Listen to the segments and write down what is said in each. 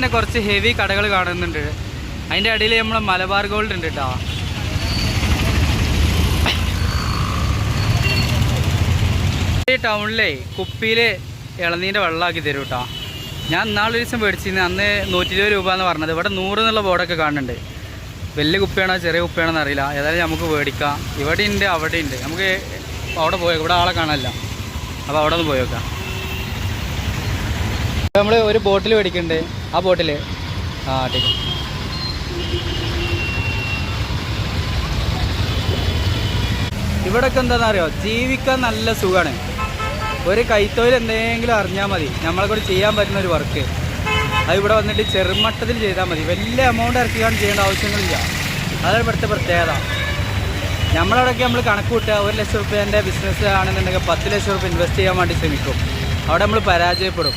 ഇങ്ങനെ കുറച്ച് ഹെവി കടകൾ കാണുന്നുണ്ട്. അതിന്റെ ഇടയിൽ നമ്മൾ മലബാർ ഗോൾഡ് ഉണ്ട് കേട്ടോ ടൗണിലെ കുപ്പിയിൽ ഇളനീന്റെ വെള്ളമാക്കി തരും കേട്ടോ ഞാൻ ഇന്നാളൊരു ദിവസം മേടിച്ചിരുന്നു. അന്ന് നൂറ്റി ഇരുപത് രൂപ എന്ന് പറഞ്ഞത്. ഇവിടെ നൂറ് എന്നുള്ള ബോർഡൊക്കെ കാണുന്നുണ്ട്. വലിയ കുപ്പിയാണോ ചെറിയ കുപ്പിയാണോ എന്നറിയില്ല ഏതായാലും നമുക്ക് മേടിക്കാം. ഇവിടെ ഉണ്ട് അവിടെ ഉണ്ട്. നമുക്ക് അവിടെ പോയി ഇവിടെ ആളെ കാണാനില്ല. അപ്പോൾ അവിടെ ഒന്ന് പോയേക്കാം നമ്മൾ ഒരു ബോട്ടിൽ മേടിക്കുന്നുണ്ട്. ആ ബോട്ടിൽ ആ ടിക്കറ്റ് ഇവിടൊക്കെ എന്താണെന്ന് അറിയോ ജീവിക്കാൻ നല്ല സുഖമാണ് ഒരു കൈത്തൊഴിൽ എന്തെങ്കിലും അറിഞ്ഞാൽ മതി. നമ്മളെ കൂടെ ചെയ്യാൻ പറ്റുന്ന ഒരു വർക്ക് അത് ഇവിടെ വന്നിട്ട് ചെറുമട്ടത്തിൽ ചെയ്താൽ മതി. വലിയ എമൗണ്ട് ഇറക്കിയാണ് ചെയ്യേണ്ട ആവശ്യങ്ങളില്ല. അതാണ് ഇവിടുത്തെ പ്രത്യേകത. നമ്മളവിടെയൊക്കെ നമ്മൾ കണക്ക് കൂട്ടുക. ഒരു ലക്ഷം റുപ്യേന്റെ ബിസിനസ് ആണെന്നുണ്ടെങ്കിൽ പത്ത് ലക്ഷം റുപ്യ ഇൻവെസ്റ്റ് ചെയ്യാൻ വേണ്ടി ശ്രമിക്കും. അവിടെ നമ്മൾ പരാജയപ്പെടും.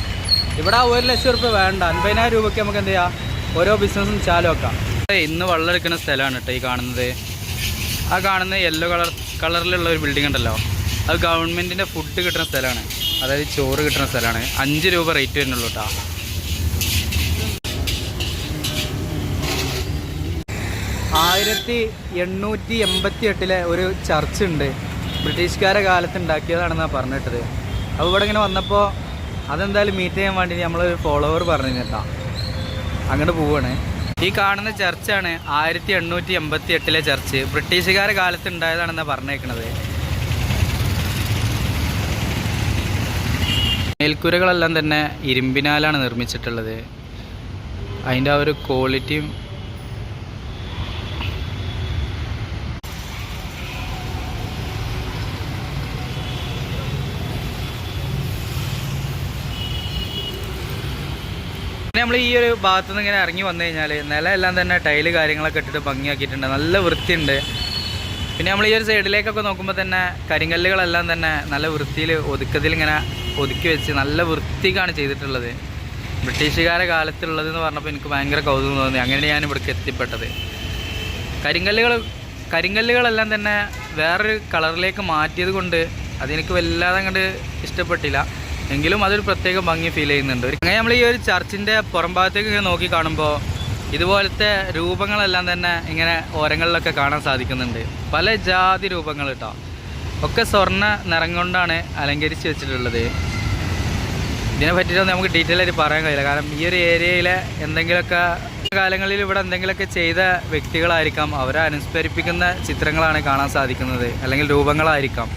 ഇവിടെ ആ ഒരു ലക്ഷം റുപ്യ വേണ്ട. അൻപതിനായിരം രൂപയ്ക്ക് നമുക്ക് എന്ത് ചെയ്യാം? ഓരോ ബിസിനസ്സും ചാലു വെക്കാം ഇന്ന് വെള്ളം എടുക്കുന്ന സ്ഥലമാണ് കേട്ടോ ഈ കാണുന്നത്. ആ കാണുന്ന യെല്ലോ കളർ കളറിലുള്ള ഒരു ബിൽഡിംഗ് ഉണ്ടല്ലോ. അത് ഗവൺമെന്റിന്റെ ഫുഡ് കിട്ടുന്ന സ്ഥലമാണ്. അതായത് ചോറ് കിട്ടുന്ന സ്ഥലമാണ്. അഞ്ച് രൂപ റേറ്റ് വരുന്നുള്ളൂ കേട്ടോ. ആയിരത്തി എണ്ണൂറ്റി എൺപത്തി എട്ടിലെ ഒരു ചർച്ച് ഉണ്ട്. ബ്രിട്ടീഷുകാരെ കാലത്ത് ഉണ്ടാക്കിയതാണെന്നാണ് പറഞ്ഞിട്ടത്. അപ്പോൾ ഇവിടെ ഇങ്ങനെ വന്നപ്പോൾ അതെന്തായാലും മീറ്റ് ചെയ്യാൻ വേണ്ടി നമ്മളൊരു ഫോളോവർ പറഞ്ഞു കേട്ടോ. അങ്ങോട്ട് പോവാണ്. ഈ കാണുന്ന ചർച്ചാണ് ആയിരത്തി എണ്ണൂറ്റി എൺപത്തി എട്ടിലെ ചർച്ച്. ബ്രിട്ടീഷുകാരെ കാലത്ത് ഉണ്ടായതാണെന്നാണ് പറഞ്ഞേക്കണത്. മേൽക്കൂരകളെല്ലാം തന്നെ ഇരുമ്പിനാലാണ് നിർമ്മിച്ചിട്ടുള്ളത്. അതിന്റെ ആ ഒരു ക്വാളിറ്റിയും നമ്മൾ ഈ ഒരു ഭാഗത്തു നിന്ന് ഇങ്ങനെ ഇറങ്ങി വന്നു കഴിഞ്ഞാൽ നിലമെല്ലാം തന്നെ ടൈൽ കാര്യങ്ങളൊക്കെ ഇട്ടിട്ട് ഭംഗിയാക്കിയിട്ടുണ്ട്. നല്ല വൃത്തിയുണ്ട്. പിന്നെ നമ്മൾ ഈ ഒരു സൈഡിലേക്കൊക്കെ നോക്കുമ്പോൾ തന്നെ കരിങ്കല്ലുകളെല്ലാം തന്നെ നല്ല വൃത്തിയിൽ ഒതുക്കത്തിൽ ഇങ്ങനെ ഒതുക്കി വെച്ച് നല്ല വൃത്തിക്കാണ് ചെയ്തിട്ടുള്ളത്. ബ്രിട്ടീഷുകാരെ കാലത്തുള്ളതെന്ന് പറഞ്ഞപ്പോൾ എനിക്ക് ഭയങ്കര കൗതുകം തോന്നി. അങ്ങനെയാണ് ഞാൻ ഇവിടേക്ക് എത്തിപ്പെട്ടത്. കരിങ്കല്ലുകൾ കരിങ്കല്ലുകളെല്ലാം തന്നെ വേറൊരു കളറിലേക്ക് മാറ്റിയത് കൊണ്ട് അതെനിക്ക് വല്ലാതെ അങ്ങോട്ട് ഇഷ്ടപ്പെട്ടില്ല. എങ്കിലും അതൊരു പ്രത്യേക ഭംഗി ഫീൽ ചെയ്യുന്നുണ്ട്. അങ്ങനെ നമ്മൾ ഈ ഒരു ചർച്ചിന്റെ പുറം ഭാഗത്തേക്ക് നോക്കി കാണുമ്പോൾ ഇതുപോലത്തെ രൂപങ്ങളെല്ലാം തന്നെ ഇങ്ങനെ ഓരങ്ങളിലൊക്കെ കാണാൻ സാധിക്കുന്നുണ്ട്. പല ജാതി രൂപങ്ങൾ കേട്ടോ ഒക്കെ സ്വർണ നിറം കൊണ്ടാണ് അലങ്കരിച്ച് വെച്ചിട്ടുള്ളത്. ഇതിനെ പറ്റിയിട്ടൊന്നും നമുക്ക് ഡീറ്റെയിൽ ആയിട്ട് പറയാൻ കഴിയില്ല. കാരണം ഈ ഒരു ഏരിയയിലെ എന്തെങ്കിലുമൊക്കെ കാലങ്ങളിൽ ഇവിടെ എന്തെങ്കിലുമൊക്കെ ചെയ്ത വ്യക്തികളായിരിക്കാം. അവരെ അനുസ്മരിപ്പിക്കുന്ന ചിത്രങ്ങളാണ് കാണാൻ സാധിക്കുന്നത്. അല്ലെങ്കിൽ രൂപങ്ങളായിരിക്കാം.